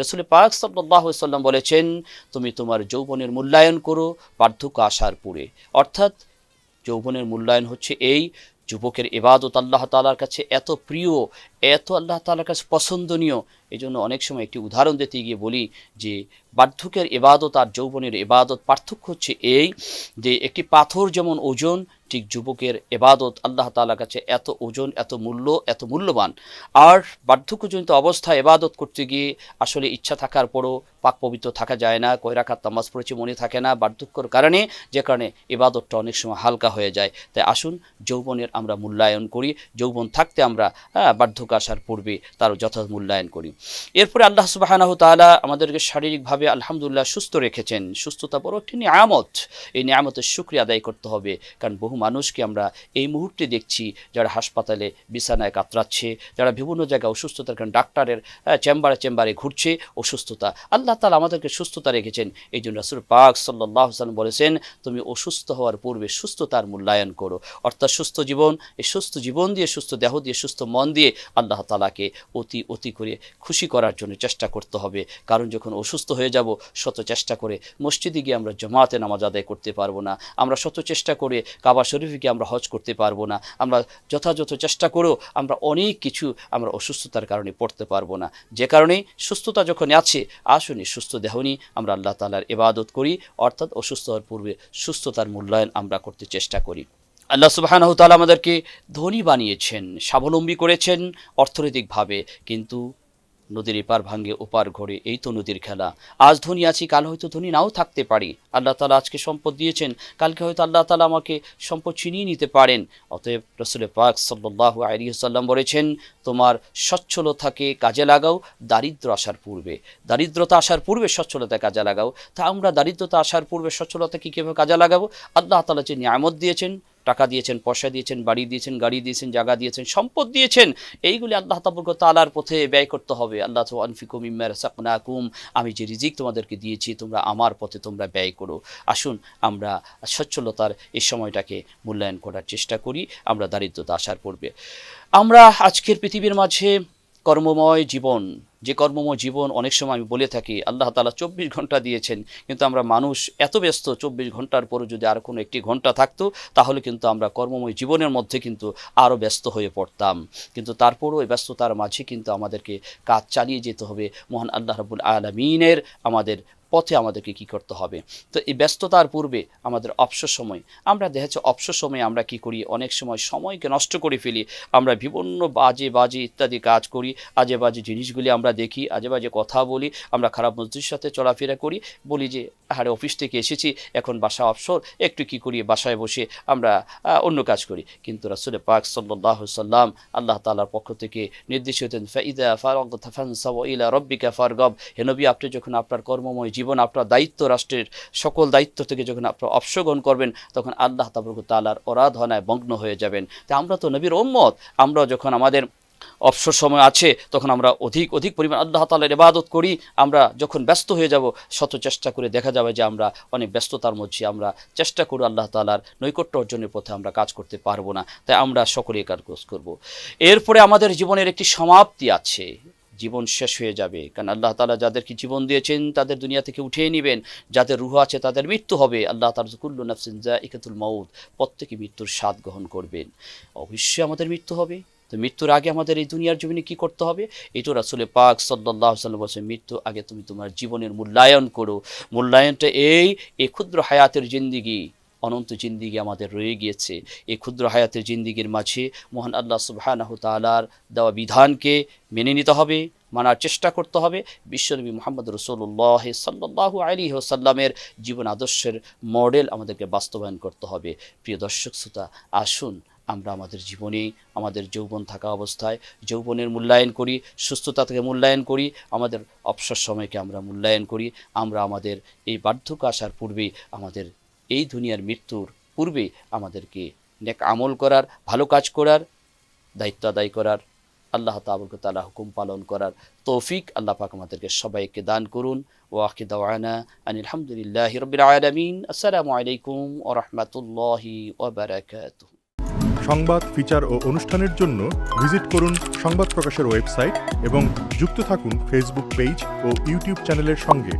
রসুল পাক সাল্লাম বলেছেন, তুমি তোমার যৌবনের মূল্যায়ন করো বার্ধক্য আসার পূরে। অর্থাৎ যৌবনের মূল্যায়ন হচ্ছে এই, যুবকের এবাদত আল্লাহ তালার কাছে এত প্রিয়, এত আল্লাহ তালার কাছে পছন্দনীয়। এই জন্য অনেক সময় একটি উদাহরণ দিতে গিয়ে বলি যে, বার্ধক্যের এবাদত আর যৌবনের এবাদত পার্থক্য হচ্ছে এই যে, একটি পাথর যেমন ওজন ঠিক যুবকের এবাদত আল্লাহ তালার কাছে এত ওজন, এত মূল্য, এত মূল্যবান। আর বার্ধক্যজনিত অবস্থায় এবাদত করতে গিয়ে আসলে ইচ্ছা থাকার পরও পাক পবিত্র থাকা যায় না কয়রাকাত তামাজ পড়েছে মনে থাকে না বার্ধক্যর কারণে যে কারণে এবাদতটা অনেক সময় হালকা হয়ে যায়। তাই আসুন যৌবনের আমরা মূল্যায়ন করি যৌবন থাকতে আমরা হ্যাঁ, বার্ধক্য আসার পূর্বে তার যথাযথ মূল্যায়ন করি। এরপরে আল্লাহ সুবাহানাহ তাআলা আমাদেরকে শারীরিকভাবে আলহামদুলিল্লাহ সুস্থ রেখেছেন। সুস্থতা বড় একটি নিয়ামত। এই নিয়ামতের শুক্রিয়া আদায় করতে হবে। কারণ বহু মানুষকে আমরা এই মুহূর্তে দেখছি যারা হাসপাতালে বিছানায় কাতরাচ্ছে যারা বিভিন্ন জায়গায় অসুস্থতার কারণ ডাক্তারের আহ, চেম্বারে চেম্বারে ঘুরছে অসুস্থতা। আল্লাহ তালা আমাদেরকে সুস্থতা রেখেছেন। এই জন্য রাসুল পাক সাল্লাহ সাল্লাম বলেছেন, তুমি অসুস্থ হওয়ার পূর্বে সুস্থতার মূল্যায়ন করো। অর্থাৎ সুস্থ জীবন, এই সুস্থ জীবন দিয়ে, সুস্থ দেহ দিয়ে, সুস্থ মন দিয়ে আল্লাহ তালাকে অতি অতি করে খুশি করার জন্য চেষ্টা করতে হবে। কারণ যখন অসুস্থ হয়ে যাব, শত চেষ্টা করে মসজিদে গিয়ে আমরা জমাতে নামাজ আদায় করতে পারব না। আমরা শত চেষ্টা করে কাবা শরীফে গিয়ে আমরা হজ করতে পারব না। আমরা যথাযথ চেষ্টা করেও আমরা অনেক কিছু আমরা অসুস্থতার কারণে পড়তে পারব না। যে কারণে সুস্থতা যখন আছে, আসুনি সুস্থ দেহ নিয়ে আমরা আল্লাহ তালার ইবাদত করি, অর্থাৎ অসুস্থ হওয়ার পূর্বে সুস্থতার মূল্যায়ন আমরা করতে চেষ্টা করি। আল্লাহ সুবাহানাহ তালা আমাদেরকে ধনী বানিয়েছেন, স্বাবলম্বী করেছেন অর্থনৈতিকভাবে, কিন্তু নদীর এপার ভাঙ্গে ওপার ঘরে এই তো নদীর খেলা। আজ ধনী আছি, কাল হয়তো ধনী নাও থাকতে পারি। আল্লাহ তালা আজকে সম্পদ দিয়েছেন, কালকে হয়তো আল্লাহ তালা আমাকে সম্পদ ছিনিয়ে নিতে পারেন। অতএব রসুলের পাক সাল্লাহ আলিয়াল্লাম বলেছেন, তোমার সচ্ছলতাকে কাজে লাগাও, দারিদ্র আসার পূর্বে। দারিদ্রতা আসার পূর্বে সচ্ছলতা কাজে লাগাও। তা আমরা দারিদ্রতা আসার পূর্বে সচ্ছলতাকে কীভাবে কাজে লাগাবো? আল্লাহ তালা যে নিয়ামত দিয়েছেন টাকা দিয়েছেন, পয়সা দিয়েছেন, বাড়ি দিয়েছেন, গাড়ি দিয়েছেন, জায়গা দিয়েছেন, সম্পদ দিয়েছেন। এইগুলি আল্লাহ তাবুক তালার পথে ব্যয় করতে হবে। আল্লাহ তো আনফিকুম ইম্মার সাকনাকুম আমি যে রিজিক তোমাদেরকে দিয়েছি, তোমরা আমার পথে তোমরা ব্যয় করো। আসুন, আমরা সচ্ছলতার এই সময়টাকে মূল্যায়ন করার চেষ্টা করি, আমরা দারিদ্রতা আসার পূর্বে। আমরা আজকের পৃথিবীর মাঝে কর্মময় জীবন, যে কর্মময় জীবন অনেক সময় আমি বলে থাকি, আল্লাহ তালা চব্বিশ ঘণ্টা দিয়েছেন, কিন্তু আমরা মানুষ এত ব্যস্ত চব্বিশ ঘণ্টার পরে যদি আর কোনো একটি ঘণ্টা থাকতো, তাহলে কিন্তু আমরা কর্মময় জীবনের মধ্যে কিন্তু আরও ব্যস্ত হয়ে পড়তাম। কিন্তু তারপরও এই ব্যস্ততার মাঝে কিন্তু আমাদেরকে কাজ চালিয়ে যেতে হবে। মহান আল্লাহ রাবুল আলমিনের আমাদের পথে আমাদেরকে কি করতে হবে? তো এই ব্যস্ততার পূর্বে আমাদের অবসর সময়, আমরা দেখা যাচ্ছে অবসর সময়ে আমরা কি করি? অনেক সময় সময়কে নষ্ট করে ফেলি। আমরা বিভিন্ন বাজে বাজে ইত্যাদি কাজ করি। আজে বাজে জিনিসগুলি আমরা দেখি, আজে বাজে কথা বলি, আমরা খারাপ মসজিদের সাথে চলাফেরা করি। বলি যে, আরে, অফিস থেকে এসেছি, এখন বাসা অবসর, একটু কি করি? বাসায় বসে আমরা অন্য কাজ করি। কিন্তু রাসুল পাক সাল্লাহ সাল্লাম আল্লাহ তালার পক্ষ থেকে নির্দেশ হতেন ফাইদা ফারগ ফানসাও ইলা রব্বিকা ফারগব। হেনবি আপনি যখন আপনার কর্মময় জীবন আপনার দায়িত্ব রাষ্ট্রের সকল দায়িত্ব থেকে যখন আপনার অবসগ্রহণ করবেন, তখন আল্লাহ তাবরক তালার অরাধনায় মগ্ন হয়ে যাবেন। তা আমরা তো নবীর ওম্মত আমরা যখন আমাদের অবসর সময় আছে, তখন আমরা অধিক অধিক পরিমাণ আল্লাহ তালার ইবাদত করি, আমরা যখন ব্যস্ত হয়ে যাব, শত চেষ্টা করে দেখা যাবে যে আমরা অনেক ব্যস্ততার মধ্যে আমরা চেষ্টা করি আল্লাহ তালার নৈকট্য অর্জনের পথে আমরা কাজ করতে পারব না। তাই আমরা সকলে কাজ করব। এরপরে আমাদের জীবনের একটি সমাপ্তি আছে। জীবন শেষ হয়ে যাবে। কারণ আল্লাহ তালা যাদেরকে জীবন দিয়েছেন, তাদের দুনিয়া থেকে উঠিয়ে নেবেন। যাদের রুহ আছে, তাদের মৃত্যু হবে। আল্লাহ তালা কুল্লু নাফসিন জা ইকাতুল মৌদ প্রত্যেকে মৃত্যুর স্বাদ গ্রহণ করবেন। অবশ্যই আমাদের মৃত্যু হবে। তো মৃত্যুর আগে আমাদের এই দুনিয়ার জমিনে কি করতে হবে? এটা রাসুলে পাক সাল্লাহ সাল্লাম বলছে মৃত্যু আগে তুমি তোমার জীবনের মূল্যায়ন করো। মূল্যায়নটা এই এই ক্ষুদ্র হায়াতের জিন্দিগি। অনন্ত জিন্দিগি আমাদের রয়ে গিয়েছে। এই ক্ষুদ্র হায়াতের জিন্দিগির মাঝে মহান আল্লাহ সুবাহানাহ তালার দেওয়া বিধানকে মেনে নিতে হবে, মানার চেষ্টা করতে হবে। বিশ্বনবী মোহাম্মদ রসুল্লাহ সাল্লাহু আলী সাল্লামের জীবন আদর্শের মডেল আমাদেরকে বাস্তবায়ন করতে হবে। প্রিয় দর্শক শ্রোতা, আসুন আমরা আমাদের জীবনে, আমাদের যৌবন থাকা অবস্থায় যৌবনের মূল্যায়ন করি, সুস্থতা থেকে মূল্যায়ন করি, আমাদের অবসর সময়কে আমরা মূল্যায়ন করি, আমরা আমাদের এই বার্ধক্য আসার পূর্বেই আমাদের এই দুনিয়ার মৃত্যুর পূর্বে আমাদেরকে নেক আমল করার, ভালো কাজ করার, দায়িত্ব আদায় করার, আল্লাহ তাবুক তালা হুকুম পালন করার তৌফিক আল্লাহ পাক আমাদেরকে সবাইকে দান করুন। ও আকি দাওয়ানা আনিল আলহামদুলিল্লাহ রবিল আলমিন। আসসালামু আলাইকুম ও রহমতুল্লাহি ওবরাকাতুহ সংবাদ, ফিচার ও অনুষ্ঠানের জন্য ভিজিট করুন সংবাদ প্রকাশের ওয়েবসাইট এবং যুক্ত থাকুন ফেসবুক পেজ ও ইউটিউব চ্যানেলের সঙ্গে।